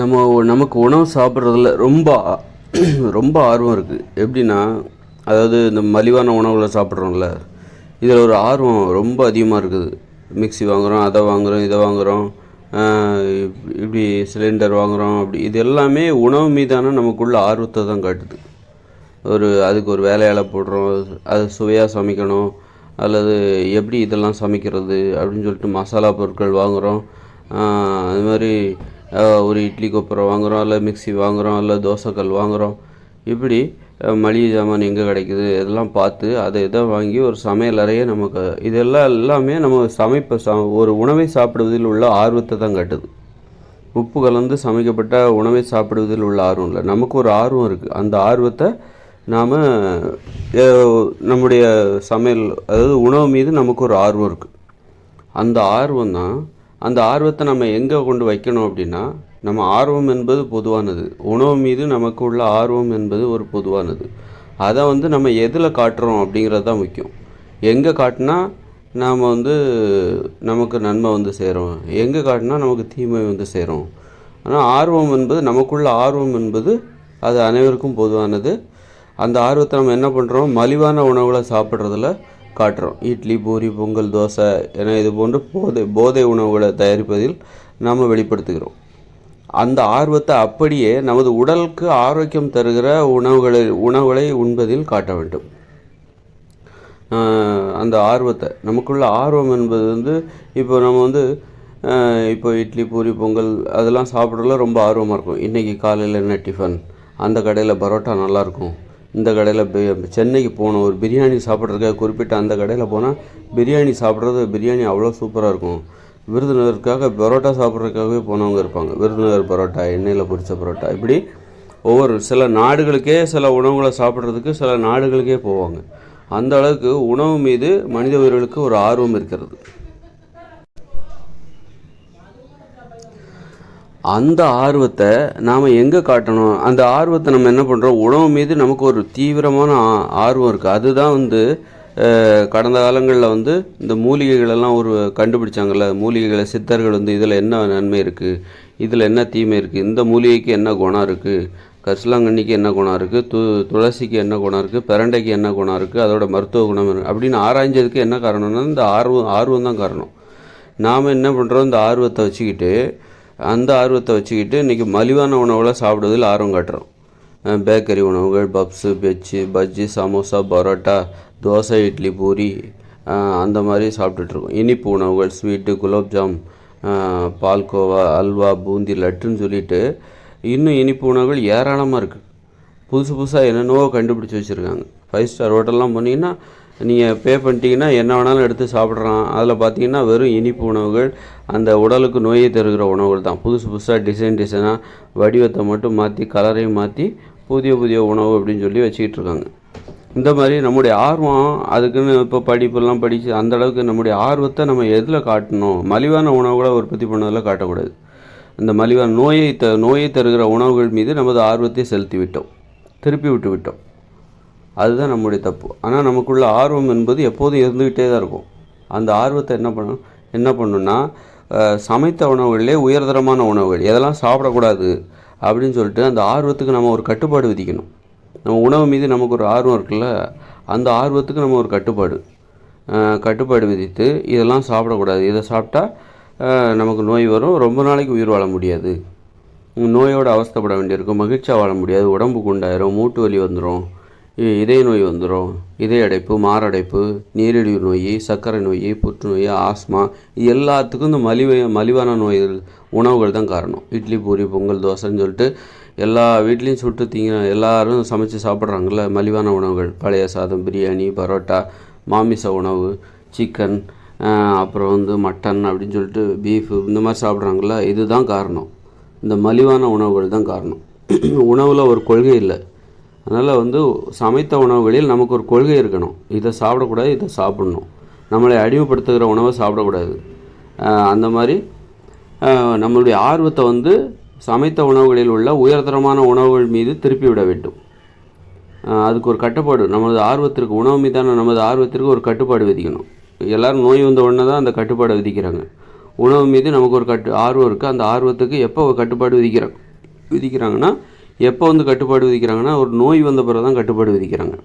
நம்ம நமக்கு உணவு சாப்பிட்றதுல ரொம்ப ரொம்ப ஆர்வம் இருக்குது எப்படின்னா அதாவது இந்த மலிவான உணவுகளை சாப்பிட்றோம்ல இதில் ஒரு ஆர்வம் ரொம்ப அதிகமாக இருக்குது. மிக்சி வாங்குகிறோம் அதை வாங்குகிறோம் இதை வாங்குகிறோம் இப்படி சிலிண்டர் வாங்குகிறோம் அப்படி இது எல்லாமே உணவு மீதான நமக்குள்ள ஆர்வத்தை தான் காட்டுது. ஒரு அதுக்கு ஒரு வேலையால் போடுறோம் அது சுவையாக சமைக்கணும் அல்லது எப்படி இதெல்லாம் சமைக்கிறது அப்படின்னு சொல்லிட்டு மசாலா பொருட்கள் வாங்குகிறோம் அது மாதிரி ஒரு இட்லி கொப்பரை வாங்குகிறோம் இல்லை மிக்சி வாங்குகிறோம் இல்லை தோசைக்கல் வாங்குகிறோம் இப்படி மளிகை ஜாமான் எங்கே கிடைக்குது? இதெல்லாம் பார்த்து அதை இதை வாங்கி ஒரு சமையல் அறையே நமக்கு இதெல்லாம் எல்லாமே நம்ம சமைப்ப ச ஒரு உணவை சாப்பிடுவதில் உள்ள ஆர்வத்தை தான் காட்டுது. உப்பு கலந்து சமைக்கப்பட்ட உணவை சாப்பிடுவதில் உள்ள ஆர்வம் இல்லை. நமக்கு ஒரு ஆர்வம் இருக்குது அந்த ஆர்வத்தை நாம் நம்முடைய சமையல் அதாவது உணவு மீது நமக்கு ஒரு ஆர்வம் இருக்குது அந்த ஆர்வம் தான் அந்த ஆர்வத்தை நம்ம எங்கே கொண்டு வைக்கணும் அப்படின்னா நம்ம ஆர்வம் என்பது பொதுவானது. உணவு மீது நமக்கு உள்ள ஆர்வம் என்பது ஒரு பொதுவானது. அதை வந்து நம்ம எதில் காட்டுறோம் அப்படிங்கிறது தான் முக்கியம். எங்கே காட்டினா நாம் வந்து நமக்கு நன்மை வந்து சேரும். எங்கே காட்டினா நமக்கு தீமை வந்து சேரும். ஆனால் ஆர்வம் என்பது நமக்குள்ள ஆர்வம் என்பது அது அனைவருக்கும் பொதுவானது. அந்த ஆர்வத்தை நம்ம என்ன பண்ணுறோம் மலிவான உணவுகளை சாப்பிட்றதுல காட்டுறோம். இட்லி பூரி பொங்கல் தோசை என இது போன்ற போதை போதை உணவுகளை தயாரிப்பதில் நாம் வெளிப்படுத்துகிறோம். அந்த ஆர்வத்தை அப்படியே நமது உடலுக்கு ஆரோக்கியம் தருகிற உணவுகளை உணவுகளை உண்பதில் காட்ட வேண்டும். அந்த ஆர்வத்தை நமக்குள்ள ஆர்வம் என்பது வந்து இப்போ நம்ம வந்து இப்போ இட்லி பூரி பொங்கல் அதெல்லாம் சாப்பிட்றதுல ரொம்ப ஆர்வமாக இருக்கும். இன்றைக்கி காலையில் என்ன டிஃபன் அந்த கடையில் பரோட்டா நல்லாயிருக்கும் இந்த கடையில் சென்னைக்கு போகணும். ஒரு பிரியாணி சாப்பிட்றதுக்காக குறிப்பிட்ட அந்த கடையில் போனால் பிரியாணி சாப்பிட்றது பிரியாணி அவ்வளோ சூப்பராக இருக்கும். விருதுநகருக்காக பரோட்டா சாப்பிட்றதுக்காகவே போனவங்க இருப்பாங்க. விருதுநகர் பரோட்டா எண்ணெயில் பொரித்த பரோட்டா. இப்படி ஒவ்வொரு சில நாடுகளுக்கே சில உணவுகளை சாப்பிட்றதுக்கு சில நாடுகளுக்கே போவாங்க. அந்த அளவுக்கு உணவு மீது மனித உயிர்களுக்கு ஒரு ஆர்வம் இருக்கிறது. அந்த ஆர்வத்தை நாம் எங்கே காட்டணும்? அந்த ஆர்வத்தை நம்ம என்ன பண்ணுறோம் உணவு மீது நமக்கு ஒரு தீவிரமான ஆர்வம் இருக்குது அதுதான் வந்து கடந்த காலங்களில் வந்து இந்த மூலிகைகளெல்லாம் ஒரு கண்டுபிடிச்சாங்கல்ல? மூலிகைகளை சித்தர்கள் வந்து இதில் என்ன நன்மை இருக்குது இதில் என்ன தீமை இருக்குது இந்த மூலிகைக்கு என்ன குணம் இருக்குது கரிசலாங்கண்ணிக்கு என்ன குணம் இருக்குது து துளசிக்கு என்ன குணம் இருக்குது பிரண்டைக்கு என்ன குணம் இருக்குது அதோட மருத்துவ குணம் இருக்குது அப்படின்னு ஆராய்ஞ்சதுக்கு என்ன காரணம்னா இந்த ஆர்வம் ஆர்வம் தான் காரணம். நாம் என்ன பண்ணுறோம் இந்த ஆர்வத்தை வச்சுக்கிட்டு அந்த ஆர்வத்தை வச்சுக்கிட்டு இன்றைக்கி மலிவான உணவுகளை சாப்பிடுவதில் ஆர்வம் காட்டுறோம். பேக்கரி உணவுகள் பப்ஸு பெச்சு பஜ்ஜி சமோசா பரோட்டா தோசை இட்லி பூரி அந்த மாதிரி சாப்பிட்டுட்ருக்கோம் இனிப்பு உணவுகள் ஸ்வீட்டு குலோப்ஜாம் பால்கோவா அல்வா பூந்தி லட்டுன்னு சொல்லிட்டு இன்னும் இனிப்பு உணவுகள் ஏராளமாக இருக்குது புதுசு புதுசாக என்னென்னவோ கண்டுபிடிச்சி வச்சுருக்காங்க. ஃபைவ் ஸ்டார் ஹோட்டல்லாம் போனீங்கன்னா நீங்கள் பே பண்ணிட்டீங்கன்னா என்ன வேணாலும் எடுத்து சாப்பிட்றான் அதில் பார்த்தீங்கன்னா வெறும் இனிப்பு உணவுகள் அந்த உடலுக்கு நோயை தருகிற உணவுகள் தான். புதுசு புதுசாக டிசைன் டிசைனாக வடிவத்தை மட்டும் மாற்றி கலரையும் மாற்றி புதிய புதிய உணவு அப்படின்னு சொல்லி வச்சுக்கிட்டு இருக்காங்க. இந்த மாதிரி நம்முடைய ஆர்வம் அதுக்குன்னு இப்போ படிப்பெல்லாம் படித்து அந்த அளவுக்கு நம்முடைய ஆர்வத்தை நம்ம எதில் காட்டணும்? மலிவான உணவுகளை உற்பத்தி பண்ணதில் காட்டக்கூடாது. இந்த மலிவான நோயை த நோயை தருகிற உணவுகள் மீது நமது ஆர்வத்தை செலுத்தி விட்டோம். திருப்பி விட்டு விட்டோம். அதுதான் நம்முடைய தப்பு. ஆனால் நமக்குள்ள ஆர்வம் என்பது எப்போதும் இருந்துக்கிட்டே தான் இருக்கும். அந்த ஆர்வத்தை என்ன பண்ணும் என்ன பண்ணுன்னா சமைத்த உணவுகளிலே உயர்தரமான உணவுகள் எதெல்லாம் சாப்பிடக்கூடாது? அப்படின்னு சொல்லிட்டு அந்த ஆர்வத்துக்கு நம்ம ஒரு கட்டுப்பாடு விதிக்கணும். நம்ம உணவு மீது நமக்கு ஒரு ஆர்வம் இருக்குல்ல அந்த ஆர்வத்துக்கு நம்ம ஒரு கட்டுப்பாடு. கட்டுப்பாடு விதித்து இதெல்லாம் சாப்பிடக்கூடாது. இதை சாப்பிட்டா நமக்கு நோய் வரும். ரொம்ப நாளைக்கு உயிர் வாழ முடியாது. நோயோடு அவஸ்தைப்பட வேண்டியிருக்கும். மகிழ்ச்சியாக வாழ முடியாது. உடம்பு குண்டாயிரும். மூட்டு வலி வந்துடும் இதய நோய் வந்துடும் இதய அடைப்பு மாரடைப்பு நீரிழிவு நோய் சர்க்கரை நோய் புற்றுநோய் ஆஸ்மா இது எல்லாத்துக்கும் இந்த மலிவ மலிவான நோய்கள் உணவுகள் தான் காரணம். இட்லி பூரி பொங்கல் தோசைன்னு சொல்லிட்டு எல்லா வீட்லேயும் சுட்டு தீங்க எல்லாரும் சமைச்சு சாப்பிட்றாங்கல்ல மலிவான உணவுகள். பழைய சாதம் பிரியாணி பரோட்டா மாமிச உணவு சிக்கன் அப்புறம் வந்து மட்டன் அப்படின்னு சொல்லிட்டு பீஃபு இந்த மாதிரி சாப்பிட்றாங்கல்ல இதுதான் காரணம். இந்த மலிவான உணவுகள் தான் காரணம். உணவில் ஒரு கொள்கை இல்லை. அதனால் வந்து சமைத்த உணவுகளில் நமக்கு ஒரு கொள்கை இருக்கணும். இதை சாப்பிடக்கூடாது இதை சாப்பிடணும். நம்மளை அடிமைப்படுத்துகிற உணவை சாப்பிடக்கூடாது. அந்த மாதிரி நம்மளுடைய ஆர்வத்தை வந்து சமைத்த உணவுகளில் உள்ள உயர்தரமான உணவுகள் மீது திருப்பி விட வேண்டும். அதுக்கு ஒரு கட்டுப்பாடு நமது ஆர்வத்திற்கு உணவு மீதான நமது ஆர்வத்திற்கு ஒரு கட்டுப்பாடு விதிக்கணும். எல்லோரும் நோய் வந்த உடனே தான் அந்த கட்டுப்பாடை விதிக்கிறாங்க. உணவு மீது நமக்கு ஒரு கட்டு ஆர்வம் இருக்குது அந்த ஆர்வத்துக்கு எப்போ ஒரு கட்டுப்பாடு விதிக்கிறாங்க விதிக்கிறாங்கன்னா எப்போ வந்து கட்டுப்பாடு விதிக்கிறாங்கன்னா ஒரு நோய் வந்த பிறகு தான் கட்டுப்பாடு விதிக்கிறாங்க.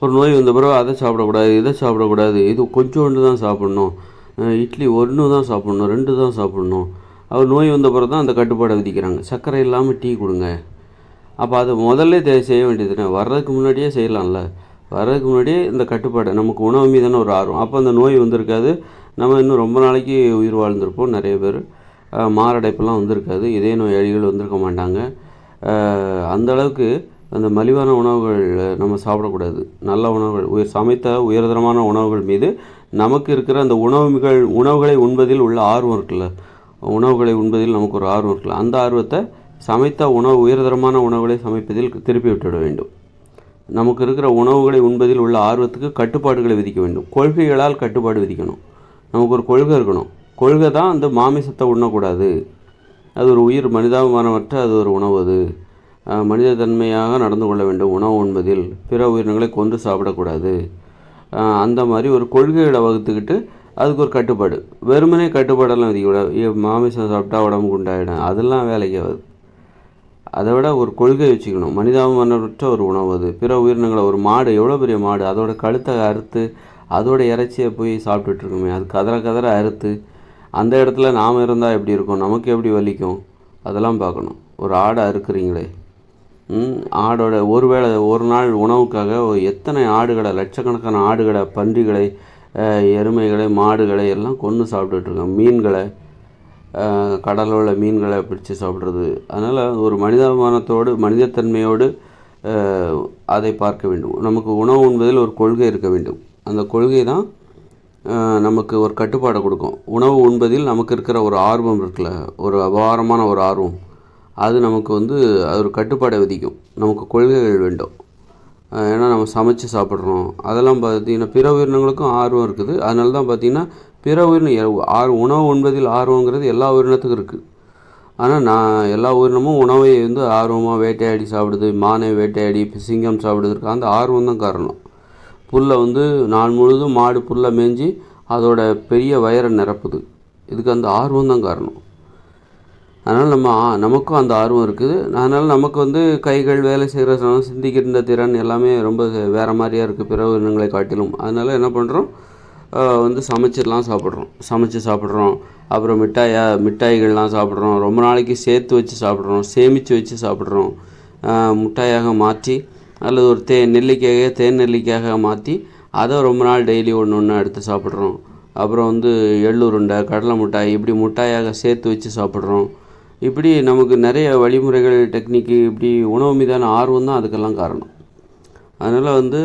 ஒரு நோய் வந்த பிறகு அதை சாப்பிடக்கூடாது இதை சாப்பிடக்கூடாது இது கொஞ்சோண்டு தான் சாப்பிட்ணும் இட்லி ஒன்று தான் சாப்பிட்ணும் ரெண்டு தான் சாப்பிட்ணும். அவர் நோய் வந்த பிறகு தான் அந்த கட்டுப்பாடை விதிக்கிறாங்க. சர்க்கரை இல்லாமல் டீ கொடுங்க. அப்போ அது முதல்ல தே- செய்ய வேண்டியது தானே வர்றதுக்கு முன்னாடியே செய்யலாம்ல. வர்றதுக்கு முன்னாடியே இந்த கட்டுப்பாடு நமக்கு உணவு மீதான ஒரு ஆர்வம். அப்போ அந்த நோய் வந்திருக்காது. நம்ம இன்னும் ரொம்ப நாளைக்கு உயிர் வாழ்ந்திருப்போம் நிறைய பேர். மாரடைப்பெல்லாம் வந்திருக்காது. இதய நோயாளிகள் வந்திருக்க மாட்டாங்க. அந்தளவுக்கு அந்த அந்த மலிவான உணவுகள் நம்ம சாப்பிடக்கூடாது. நல்ல உணவுகள் உயர் சமைத்த உயர்தரமான உணவுகள் மீது நமக்கு இருக்கிற அந்த உணவுகள் உணவுகளை உண்பதில் உள்ள ஆர்வம் இருக்குல்ல? உணவுகளை உண்பதில் நமக்கு ஒரு ஆர்வம் இருக்குல்ல? அந்த ஆர்வத்தை சமைத்த உணவு உயர்தரமான உணவுகளை சமைப்பதில் திருப்பி விட்டுவிட வேண்டும். நமக்கு இருக்கிற உணவுகளை உண்பதில் உள்ள ஆர்வத்துக்கு கட்டுப்பாடுகளை விதிக்க வேண்டும். கொள்கைகளால் கட்டுப்பாடு விதிக்கணும். நமக்கு ஒரு கொள்கை இருக்கணும். கொள்கை தான் அந்த மாமிசத்தை உண்ணக்கூடாது. அது ஒரு உயிர் மனிதாபிமானமற்ற அது ஒரு உணவு அது. மனித தன்மையாக நடந்து கொள்ள வேண்டும் உணவு உண்பதில் பிற உயிரினங்களை கொன்று சாப்பிடக்கூடாது. அந்த மாதிரி ஒரு கொள்கைகளை வகுத்துக்கிட்டு அதுக்கு ஒரு கட்டுப்பாடு. வெறுமனே கட்டுப்பாடெல்லாம் விதிக்கூடாது மாமிசம் சாப்பிட்டா உடம்பு குண்டாயிடும். அதெல்லாம் வேலைக்கு ஆகாது அதை விட ஒரு கொள்கை வச்சுக்கணும். மனிதாபிமானமற்ற ஒரு உணவு அது. பிற உயிரினங்களை ஒரு மாடு எவ்வளோ பெரிய மாடு அதோட கழுத்தை அறுத்து அதோட இறைச்சியை போய் சாப்பிட்டுட்ருக்குமே அது கதற கதற அறுத்து அந்த இடத்துல நாம் இருந்தால் எப்படி இருக்கும்? நமக்கு எப்படி வலிக்கும்? அதெல்லாம் பார்க்கணும். ஒரு ஆடை அறுக்குறீங்களே. ஆடோட ஒருவேளை ஒரு நாள் உணவுக்காக ஒரு எத்தனை ஆடுகளை லட்சக்கணக்கான ஆடுகளை பன்றிகளை எருமைகளை மாடுகளை எல்லாம் கொன்று சாப்பிட்டுட்ருக்கோம் மீன்களை கடலோட உள்ள மீன்களை பிடிச்சு சாப்பிட்றது. அதனால் ஒரு மனிதாபிமானத்தோடு மனிதத்தன்மையோடு அதை பார்க்க வேண்டும். நமக்கு உணவு உண்பதில் ஒரு கொள்கை இருக்க வேண்டும். அந்த கொள்கை தான் நமக்கு ஒரு கட்டுப்பாடை கொடுக்கும். உணவு உண்பதில் நமக்கு இருக்கிற ஒரு ஆர்வம் இருக்குல்ல ஒரு அபாரமான ஒரு ஆர்வம். அது நமக்கு வந்து அது ஒரு கட்டுப்பாடை விதிக்கும். நமக்கு கொள்கைகள் வேண்டும். ஏன்னா நம்ம சமைச்சு சாப்பிட்றோம். அதெல்லாம் பார்த்தீங்கன்னா பிற உயிரினங்களுக்கும் ஆர்வம் இருக்குது. அதனால தான் பார்த்தீங்கன்னா பிற உயிரினம் ஆர் உணவு உண்பதில் ஆர்வங்கிறது எல்லா உயிரினத்துக்கும் இருக்குது ஆனால் நான் எல்லா உயிரினமும் உணவை வந்து ஆர்வமாக வேட்டையாடி சாப்பிடுது மானை வேட்டையாடி சிங்கம் சாப்பிடுறதுக்கு அந்த ஆர்வம் தான் காரணம். புல்லை வந்து நாள் முழுதும் மாடு புல்லை மேய்ஞ்சி அதோட பெரிய வயரை நிரப்புது. இதுக்கு அந்த ஆர்வம் தான் காரணம். அதனால் நம்ம நமக்கும் அந்த ஆர்வம் இருக்குது. அதனால் நமக்கு வந்து கைகள் வேலை செய்கிற சிந்திக்கின்ற திறன் எல்லாமே ரொம்ப வேறு மாதிரியாக இருக்குது பிற இனங்களை காட்டிலும். அதனால் என்ன பண்ணுறோம் வந்து சமைச்சிடலாம் சாப்பிட்றோம். சமைச்சு சாப்பிட்றோம். அப்புறம் மிட்டாயா மிட்டாய்கள்லாம் சாப்பிட்றோம். ரொம்ப நாளைக்கு சேர்த்து வச்சு சாப்பிட்றோம். சேமித்து வச்சு சாப்பிட்றோம். மிட்டாயாக மாற்றி அல்லது ஒரு தே நெல்லிக்காயை தேன் நெல்லிக்காயாக மாற்றி அதை ரொம்ப நாள் டெய்லி ஒன்று ஒன்று எடுத்து சாப்பிட்றோம். அப்புறம் வந்து எள்ளுருண்டை கடலை மிட்டாய் இப்படி மிட்டாயாக சேர்த்து வச்சு சாப்பிட்றோம். இப்படி நமக்கு நிறைய வழிமுறைகள் டெக்னிக்கு இப்படி உணவு மீதான ஆர்வம் தான் அதுக்கெல்லாம் காரணம். அதனால் வந்து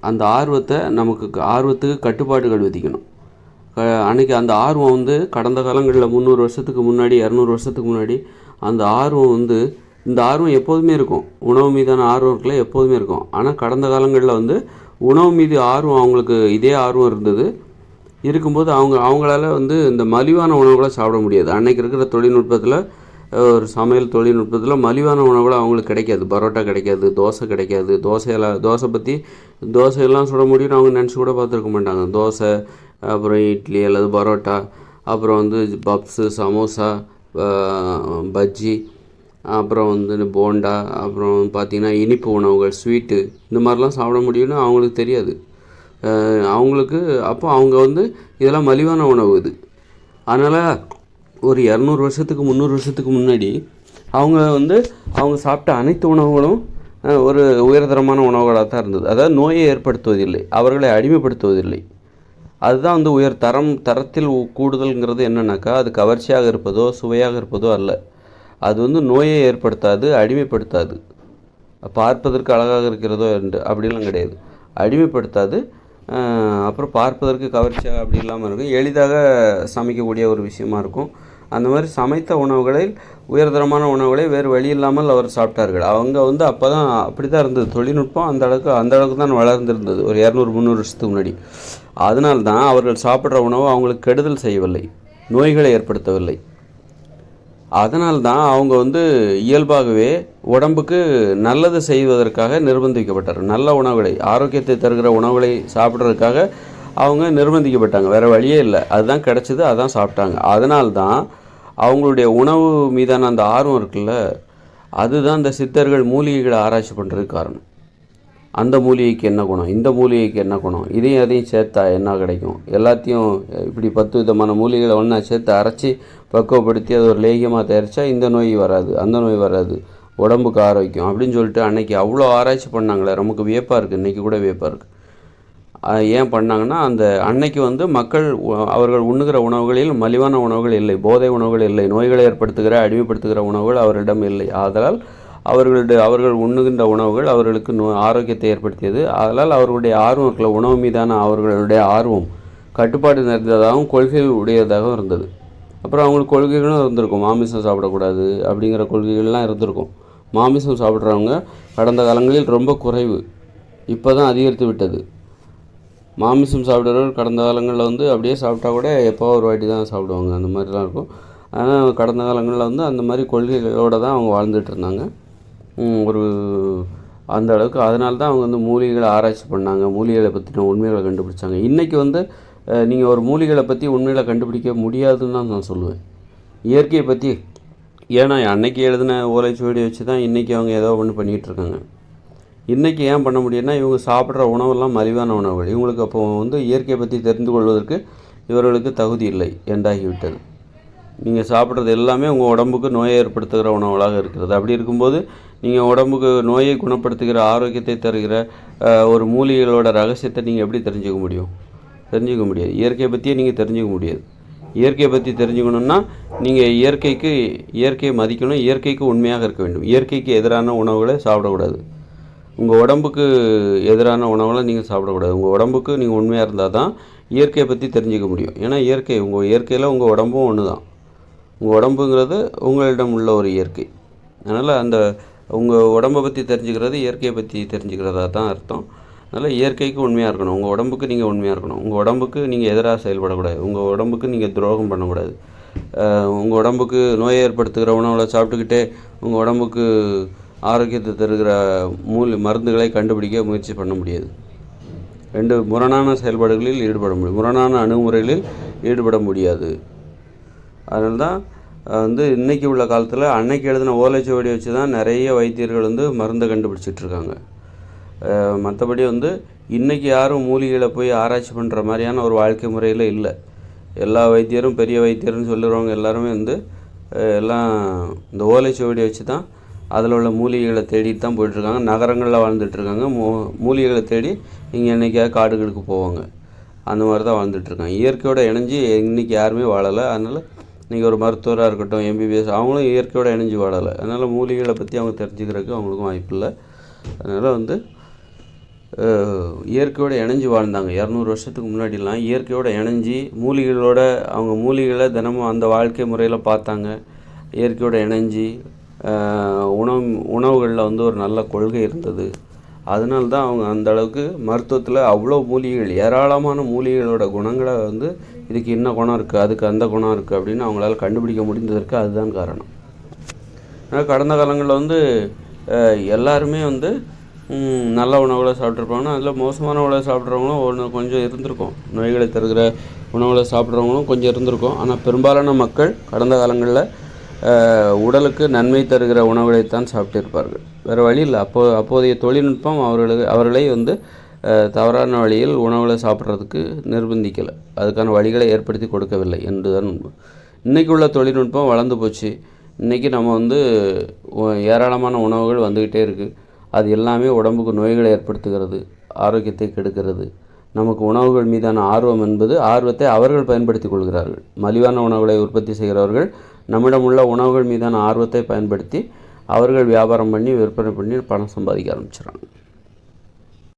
அந்த ஆர்வத்தை நமக்கு ஆர்வத்துக்கு கட்டுப்பாடுகள் விதிக்கணும். க- அன்னைக்கு அந்த ஆர்வம் வந்து கடந்த காலங்களில் முந்நூறு வருஷத்துக்கு முன்னாடி இரநூறு வருஷத்துக்கு முன்னாடி அந்த ஆர்வம் வந்து இந்த ஆர்வம் எப்போதுமே இருக்கும். உணவு மீதான ஆர்வம் இருக்குல்ல எப்போதுமே இருக்கும். ஆனால் கடந்த காலங்களில் வந்து உணவு மீது ஆர்வம் அவங்களுக்கு இதே ஆர்வம் இருந்தது. இருக்கும்போது அவங்க அவங்களால வந்து இந்த மலிவான உணவுகளை சாப்பிட முடியாது. அன்றைக்கி இருக்கிற தொழில்நுட்பத்தில் ஒரு சமையல் தொழில்நுட்பத்தில் மலிவான உணவுகள் அவங்களுக்கு கிடைக்காது. பரோட்டா கிடைக்காது தோசை கிடைக்காது. தோசையெல்லாம் தோசை பற்றி தோசையெல்லாம் சுட முடியும்னு அவங்க நினச்சி கூட பார்த்துருக்க மாட்டாங்க. தோசை அப்புறம் இட்லி அல்லது பரோட்டா அப்புறம் வந்து பப்ஸு சமோசா பஜ்ஜி அப்புறம் வந்து இந்த போண்டா அப்புறம் பார்த்திங்கன்னா இனிப்பு உணவுகள் ஸ்வீட்டு இந்த மாதிரிலாம் சாப்பிட முடியும்னு அவங்களுக்கு தெரியாது. அவங்களுக்கு அப்போ அவங்க வந்து இதெல்லாம் மலிவான உணவு இது. அதனால் ஒரு இரநூறு வருஷத்துக்கு முந்நூறு வருஷத்துக்கு முன்னாடி அவங்க வந்து அவங்க சாப்பிட்ட அனைத்து உணவுகளும் ஒரு உயர்தரமான உணவுகளாக தான் இருந்தது. அதாவது நோயை ஏற்படுத்துவதில்லை அவர்களை அடிமைப்படுத்துவதில்லை. அதுதான் வந்து உயர் தரம் தரத்தில் கூடுதல்ங்கிறது என்னன்னாக்கா அது கவர்ச்சியாக இருப்பதோ சுவையாக இருப்பதோ அல்ல. அது வந்து நோயை ஏற்படுத்தாது அடிமைப்படுத்தாது. பார்ப்பதற்கு அழகாக இருக்கிறதோ என்று அப்படிலாம் கிடையாது. அடிமைப்படுத்தாது அப்புறம் பார்ப்பதற்கு கவர்ச்சியாக அப்படி இல்லாமல் இருக்கும். எளிதாக சமைக்கக்கூடிய ஒரு விஷயமா இருக்கும். அந்த மாதிரி சமைத்த உணவுகளில் உயர்தரமான உணவுகளை வேறு வழி இல்லாமல் அவர் சாப்பிட்டார்கள். அவங்க வந்து அப்போ தான் அப்படி தான் இருந்தது. தொழில்நுட்பம் அந்த அளவுக்கு அந்த அளவுக்கு தான் வளர்ந்திருந்தது. ஒரு இரநூறு முந்நூறு வருஷத்துக்கு முன்னாடி. அதனால்தான் அவர்கள் சாப்பிட்ற உணவு அவங்களுக்கு கெடுதல் செய்யவில்லை. நோய்களை ஏற்படுத்தவில்லை. அதனால் தான் அவங்க வந்து இயல்பாகவே உடம்புக்கு நல்லது செய்வதற்காக நிர்பந்திக்கப்பட்டார். நல்ல உணவுகளை ஆரோக்கியத்தை தருகிற உணவுகளை சாப்பிட்றதுக்காக அவங்க நிர்பந்திக்கப்பட்டாங்க. வேறு வழியே இல்லை. அதுதான் கிடச்சிது அதான் சாப்பிட்டாங்க. அதனால் தான் அவங்களுடைய உணவு மீதான அந்த ஆர்வம் இருக்குல்ல அதுதான் இந்த சித்தர்கள் மூலிகைகளை ஆராய்ச்சி பண்ணுறதுக்கு காரணம். அந்த மூலிகைக்கு என்ன குணம்? இந்த மூலிகைக்கு என்ன குணம்? இதையும் அதையும் சேர்த்தா என்ன கிடைக்கும்? எல்லாத்தையும் இப்படி பத்து விதமான மூலிகைகளை ஒன்றா சேர்த்து அரைச்சி பக்குவப்படுத்தி அது ஒரு லேகியமாக தயாரித்தா இந்த நோய் வராது அந்த நோய் வராது. உடம்புக்கு ஆரோக்கியம் அப்படின்னு சொல்லிட்டு அன்னைக்கு அவ்வளோ ஆராய்ச்சி பண்ணாங்களே நமக்கு வியப்பாக இருக்குது இன்றைக்கி கூட வியப்பாக இருக்குது ஏன் பண்ணாங்கன்னா அந்த அன்னைக்கு வந்து மக்கள் அவர்கள் உண்ணுகிற உணவுகளில் மலிவான உணவுகள் இல்லை போதை உணவுகள் இல்லை நோய்களை ஏற்படுத்துகிற அடிமைப்படுத்துகிற உணவுகள் அவரிடம் இல்லை. ஆதலால் அவர்களுடைய அவர்கள் உண்ணுகின்ற உணவுகள் அவர்களுக்கு நோ ஆரோக்கியத்தை ஏற்படுத்தியது. அதனால் அவர்களுடைய ஆர்வம் இருக்கல உணவு மீதான அவர்களுடைய ஆர்வம் கட்டுப்பாடு நிறைந்ததாகவும் கொள்கைகள் உடையதாகவும் இருந்தது. அப்புறம் அவங்களுக்கு கொள்கைகளும் இருந்திருக்கும். மாமிசம் சாப்பிடக்கூடாது அப்படிங்கிற கொள்கைகள்லாம் இருந்திருக்கும். மாமிசம் சாப்பிட்றவங்க கடந்த காலங்களில் ரொம்ப குறைவு. இப்போ தான் அதிகரித்து விட்டது. மாமிசம் சாப்பிட்றவர்கள் கடந்த காலங்களில் வந்து அப்படியே சாப்பிட்டா கூட எப்போ ஒரு வாட்டி தான் சாப்பிடுவாங்க. அந்த மாதிரிலாம் இருக்கும். ஆனால் கடந்த காலங்களில் வந்து அந்த மாதிரி கொள்கைகளோடு தான் அவங்க வாழ்ந்துட்டு இருந்தாங்க. ஒரு அந்த அளவுக்கு. அதனால தான் அவங்க வந்து மூலிகைகளை ஆராய்ச்சி பண்ணாங்க மூலிகைகளை பற்றின உண்மைகளை கண்டுபிடிச்சாங்க. இன்றைக்கி வந்து நீங்கள் ஒரு மூலிகைகளை பற்றி உண்மைகளை கண்டுபிடிக்க முடியாதுன்னு தான் நான் சொல்லுவேன். இயற்கையை பற்றி ஏன்னா அன்னைக்கு எழுதின ஓலைச்சுவடி வச்சு தான் இன்றைக்கி அவங்க ஏதோ ஒன்று பண்ணிகிட்ருக்காங்க இன்றைக்கி ஏன் பண்ண முடியும்னா இவங்க சாப்பிட்ற உணவெல்லாம் மலிவான உணவுகள். இவங்களுக்கு அப்போ வந்து இயற்கையை பற்றி தெரிந்து கொள்வதற்கு இவர்களுக்கு தகுதி இல்லை என்றாகிவிட்டது நீங்கள் சாப்பிட்றது எல்லாமே உங்கள் உடம்புக்கு நோயை ஏற்படுத்துகிற உணவுகளாக இருக்கிறது. அப்படி இருக்கும்போது நீங்கள் உடம்புக்கு நோயை குணப்படுத்துகிற ஆரோக்கியத்தை தருகிற ஒரு மூலிகைகளோட ரகசியத்தை நீங்கள் எப்படி தெரிஞ்சுக்க முடியும்? தெரிஞ்சுக்க முடியாது. இயற்கையை பற்றியே நீங்கள் தெரிஞ்சுக்க முடியாது. இயற்கையை பற்றி தெரிஞ்சுக்கணுன்னா நீங்கள் இயற்கைக்கு இயற்கையை மதிக்கணும். இயற்கைக்கு உண்மையாக இருக்க வேண்டும். இயற்கைக்கு எதிரான உணவுகளை சாப்பிடக்கூடாது. உங்கள் உடம்புக்கு எதிரான உணவுகளை நீங்கள் சாப்பிடக்கூடாது. உங்கள் உடம்புக்கு நீங்கள் உண்மையாக இருந்தால் தான் இயற்கையை பற்றி தெரிஞ்சுக்க முடியும். ஏன்னா இயற்கை உங்கள் இயற்கையில் உங்கள் உடம்பும் ஒன்று தான் உங்கள் உடம்புங்கிறது உங்களிடம் உள்ள ஒரு இயற்கை. அதனால் அந்த உங்கள் உடம்பை பற்றி தெரிஞ்சுக்கிறது இயற்கையை பற்றி தெரிஞ்சுக்கிறதா தான் அர்த்தம். அதனால் இயற்கைக்கு உண்மையாக இருக்கணும். உங்கள் உடம்புக்கு நீங்கள் உண்மையாக இருக்கணும். உங்கள் உடம்புக்கு நீங்கள் எதிராக செயல்படக்கூடாது. உங்கள் உடம்புக்கு நீங்கள் துரோகம் பண்ணக்கூடாது. உங்கள் உடம்புக்கு நோயை ஏற்படுத்துகிற உணவுகளை சாப்பிட்டுக்கிட்டே உங்கள் உடம்புக்கு ஆரோக்கியத்தை தருகிற மூலி மருந்துகளை கண்டுபிடிக்க முயற்சி பண்ண முடியாது. ரெண்டு முரணான செயல்பாடுகளில் ஈடுபட முடியும். முரணான அணுகுமுறைகளில் ஈடுபட முடியாது. அதனால தான் வந்து இன்றைக்கி உள்ள காலத்தில் அன்னைக்கு எழுதின ஓலைச்சுவடி வச்சு தான் நிறைய வைத்தியர்கள் வந்து மருந்தை கண்டுபிடிச்சிட்டு இருக்காங்க மற்றபடி வந்து இன்றைக்கி யாரும் மூலிகையில் போய் ஆராய்ச்சி பண்ணுற மாதிரியான ஒரு வாழ்க்கை முறையில் இல்லை. எல்லா வைத்தியரும் பெரிய வைத்தியர்னு சொல்லுறவங்க எல்லாருமே வந்து எல்லாம் இந்த ஓலைச்சுவடி வச்சு தான் அதில் உள்ள மூலிகைகளை தேடிட்டு தான் போயிட்டுருக்காங்க நகரங்களில் வாழ்ந்துட்டுருக்காங்க மூ மூலிகைகளை தேடி இங்கே என்னைக்காவது காடுகளுக்கு போவாங்க. அந்த மாதிரி தான் வாழ்ந்துட்டுருக்காங்க இயற்கையோடு இணைஞ்சு இன்றைக்கி யாருமே வாழலை. அதனால் இன்றைக்கி ஒரு மருத்துவராக இருக்கட்டும் எம்பிபிஎஸ் அவங்களும் இயற்கையோடு இணைஞ்சு வாழலை. அதனால் மூலிகைகளை பற்றி அவங்க தெரிஞ்சுக்கிறதுக்கு அவங்களுக்கும் வாய்ப்பு இல்லை. அதனால் வந்து இயற்கையோடு இணைஞ்சு வாழ்ந்தாங்க. இரநூறு வருஷத்துக்கு முன்னாடிலாம் இயற்கையோட இணைஞ்சு மூலிகைகளோட அவங்க மூலிகைகளை தினமும் அந்த வாழ்க்கை முறையில் பார்த்தாங்க. இயற்கையோடு இணைஞ்சி உணவு உணவுகளில் வந்து ஒரு நல்ல கொள்கை இருந்தது. அதனால தான் அவங்க அந்த அளவுக்கு மருத்துவத்தில் அவ்வளோ மூலிகைகள் ஏராளமான மூலிகைகளோட குணங்களை வந்து இதுக்கு என்ன குணம் இருக்குது அதுக்கு அந்த குணம் இருக்குது அப்படின்னு அவங்களால கண்டுபிடிக்க முடிந்ததற்கு அதுதான் காரணம். ஆனால் கடந்த காலங்களில் வந்து எல்லாருமே வந்து நல்ல உணவுகளை சாப்பிட்ருப்பாங்க அதில் மோசமான உணவை சாப்பிட்றவங்களும் ஒன்று கொஞ்சம் இருந்திருக்கும். நோய்களை தருகிற உணவுகளை சாப்பிட்றவங்களும் கொஞ்சம் இருந்திருக்கும். ஆனால் பெரும்பாலான மக்கள் கடந்த காலங்களில் உடலுக்கு நன்மை தருகிற உணவுகளைத்தான் சாப்பிட்டிருப்பார்கள். வேறு வழி இல்லை. அப்போ அப்போதைய தொழில்நுட்பம் அவர்களுக்கு அவர்களை வந்து தவறான வழியில் உணவுகளை சாப்பிட்றதுக்கு நிர்பந்திக்கலை. அதுக்கான வழிகளை ஏற்படுத்தி கொடுக்கவில்லை என்றுதான் உண்மை. இன்றைக்கி உள்ள தொழில்நுட்பம் வளர்ந்து போச்சு. இன்றைக்கி நம்ம வந்து ஏராளமான உணவுகள் வந்துக்கிட்டே இருக்குது அது எல்லாமே உடம்புக்கு நோய்களை ஏற்படுத்துகிறது ஆரோக்கியத்தை கெடுக்கிறது. நமக்கு உணவுகள் மீதான ஆர்வம் என்பது ஆர்வத்தை அவர்கள் பயன்படுத்தி கொள்கிறார்கள். மலிவான உணவுகளை உற்பத்தி செய்கிறவர்கள் நம்மிடம் உள்ள உணவுகள் மீதான ஆர்வத்தை பயன்படுத்தி அவர்கள் வியாபாரம் பண்ணி விற்பனை பண்ணி பணம் சம்பாதிக்க ஆரம்பிச்சிடறாங்க